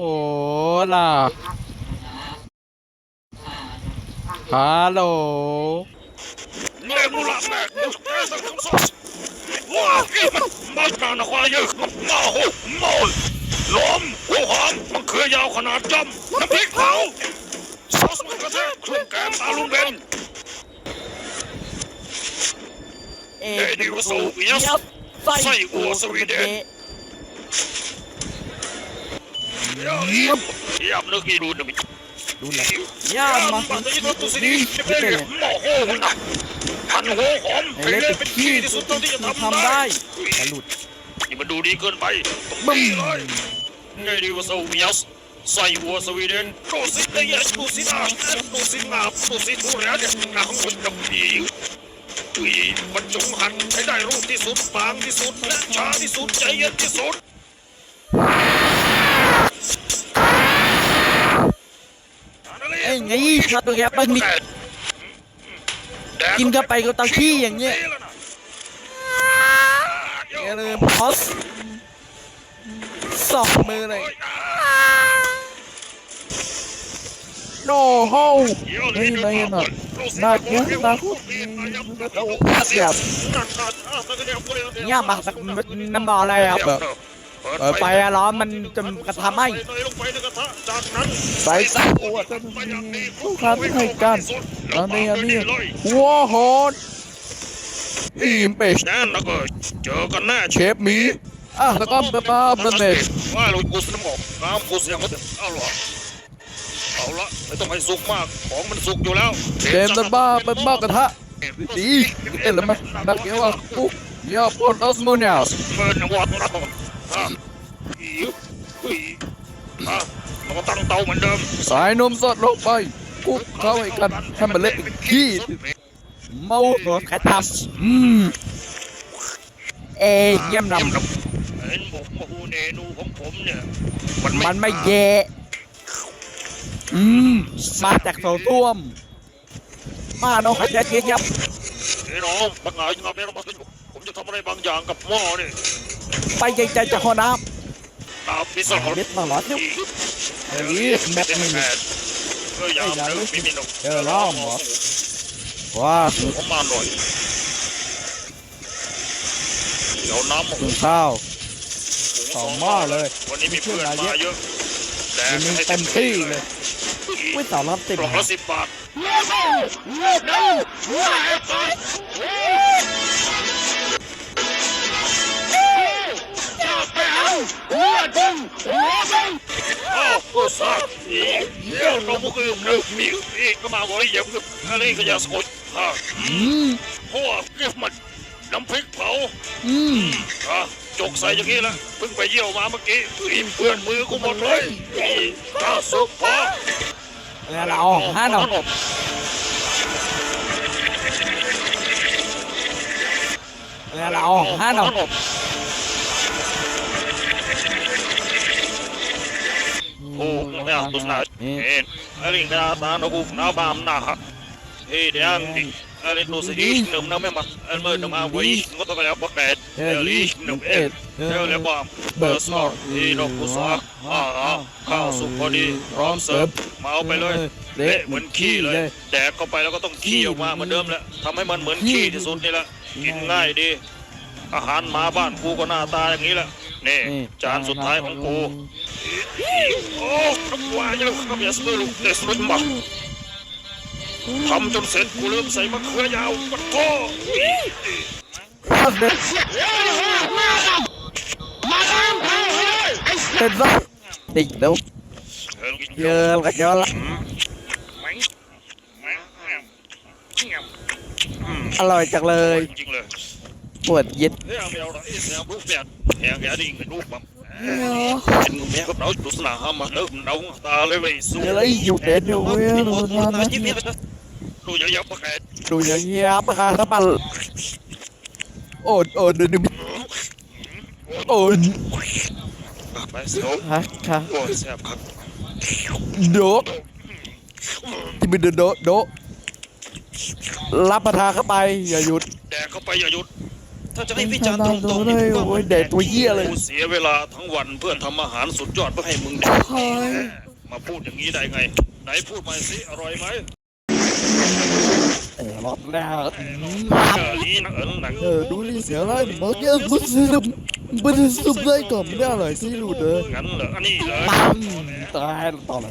โอ้ล่ะฮัลโหล Ne mulla Wow, มันนานควายเยอะมาโหมอนล้อมหัวหอมมะเขือยาวขนาดย่ำน้ำพริกเผาซอสมะเขือเทศเครื่องแกงตาลุงเบนเอ็ดิวโซเวียสไส้อัวสวีเดน เยี่ยมเยี่ยมนึกอีดูนะมิดูแลย่ามาตอนนี้ตัวตุสิเป็นหม้อโหมันนะหั่นหัวหอมให้เละเป็นขี้ที่สุดเท่าที่จะทำได้แต่หลุดนี่มันดูดีเกินไปต้องดีเลยไงดีว่าโซเวียสใส่หัวสวีเดนโดสิเดียสโดสินาโดสินาโดสิทุเรียนน้ำมันกับดีวีมันจงหันให้ได้รูปที่สุดบางที่สุดและช้าที่สุดใจเย็นที่สุด ไงชาตัวแกปังนี่กินเข้าไปก็ตะขี้อย่างเงี้ยอย่าลืมพอสสองมือเลยโน้โหนี่ได้ยังไงน่าเกลียดน่าพูดเสียบเนี่ยมาสักน้ำบออะไรครับแบบ เปิดไฟอะร้อนมันจะกระทำให้ใส่ใส่โอ้จนลูกค้าไม่ให้กันอันนี้อันนี้หัวโหดอีมเป็ดแน่นแล้วก็เจอกันแน่เชฟหมีอะแล้วก็เบบ้าเบเนตว่าเรากูสน้ำบอกน้ำกูเสียงมันเอาละเอาละไม่ต้องให้สุกมากของมันสุกอยู่แล้วเดมเบบ้าเบบ้ากระทะดีเอ็นละมั้ยนักเกี่ยวกับปุ๊บยาปนออสโมเนียส เมินวัดเราอะอีอีอะเราก็ตั้งเตาเหมือนเดิมสายนมสดลงไปคลุกเข้าให้กันให้มันเละเป็นขี้เมาหัวใครทอืมเอ้ยเยี่ยมนำเห็นบอกว่าฮูเนนูของผมเนี่ยมันมันไม่แย่อืมมาจากโถส้วม มาน้องขยันเยียบ เฮ้ยน้องบังอาจยังไม่ต้องมาผมจะทำอะไรบางอย่างกับหม้อนี่ ไปใจใจจะหัวน้ตามพิำศาจเล็ดมาหลอดเนี่ยเฮ้ยแมปไม่มีเออยามเลิกมีมีนกเจอล้อมเหรอว้าผมมาหน่อยเดี๋ยวน้ำถึงข้าวสองหม้อเลย วันนี้มีเพื่อนมาเยอะแต่มันมีเต็มที่เลยอุ้ยสาวรับติดกล่องละสิบบาท กดฮะอืมเพราะว่าเก็บมันน้ำพริกเผา อืมอะจกใส่อย่างนี้ละเพิ่งไปเยี่ยวมาเมื่อกี้อิ่มเพื่อนมือกูหมดเลยอีข้าสุกพอแล้วเราเอาห้าหน่อยแล้วเราห้าหน่อ ยโอ้ไม่เอาตุนนาเอ็นอะไรนะตาโนกุนาบามนาฮะเฮ้ยเดี๋ยวนี่อะไรโนสิอีหนุ่มน้ำไม่มาเอ็นเมื่อหนุ่มอาวิงก็ต้องไปแล้วประกาศเอลิหนุ่มเอ็ดเอลบามเบอร์สนอร์อีนกุสาอ่าข้าวสุกพอดีพร้อมเสิร์ฟมาเอาไปเลยเละเหมือนขี้เลยแดกเข้าไปแล้วก็ต้องขี้ออกมาเหมือนเดิมแหละทำให้มันเหมือนขี้ที่สุดนี่แหละกินง่ายดี อาหารหมาบ้านกูก็หน้าตาอย่างนี้แหละนี่จานสุดท้ายของกูโอ้น้ำ ว่ายังขบยาสลุกเดสลุกมาทำจนเสร็จกูเริ่มใส่มะเขือยาวปัดโตเป็นซะติดแล้วเยอะกันเยอะละอร่อยจังเลยจริงเลยปวดเย็ด เฮ้ยเอาละไอ้เสียงรูปแบบแหงแกดิ่งเป็นรูปแบบเป็นแม่กับเราดุสนาหามาเลิกเราตาเลยไปสู้อะไรอยู่เด็ดอยู่เว้ยดูนะดูเยอะๆประกาศดูอย่างเงี้ยปะคะถ้ามันโอ้โอ้เดี๋ยวนี้โอ้ไปเสียวฮะค่ะโอ้ยแซ่บครับโดะที่เป็นโดะโดะรับประทานเข้าไปอย่าหยุด แดกเข้าไปอย่าหยุดท ถ้าจะให้วิจารณ์ตรงๆเลยโอ้ยแดดตัวเหี้ยเลย กูเสียเวลาทั้งวันเพื่อทำอาหารสุดยอดเพื่อให้มึงแดกเฮ้ย มาพูดอย่างนี้ได้ไง ไหนพูดมาสิอร่อยไหมเออรอบแล้ว เออนี่นะเออหนังเออดูดิเสียงอะไรมันเยอะมันซึมมันซึมเลยก่อนไม่ได้เลยที่รู้เด้องั้นเหรออันนี้เลยปังตายตอนไหน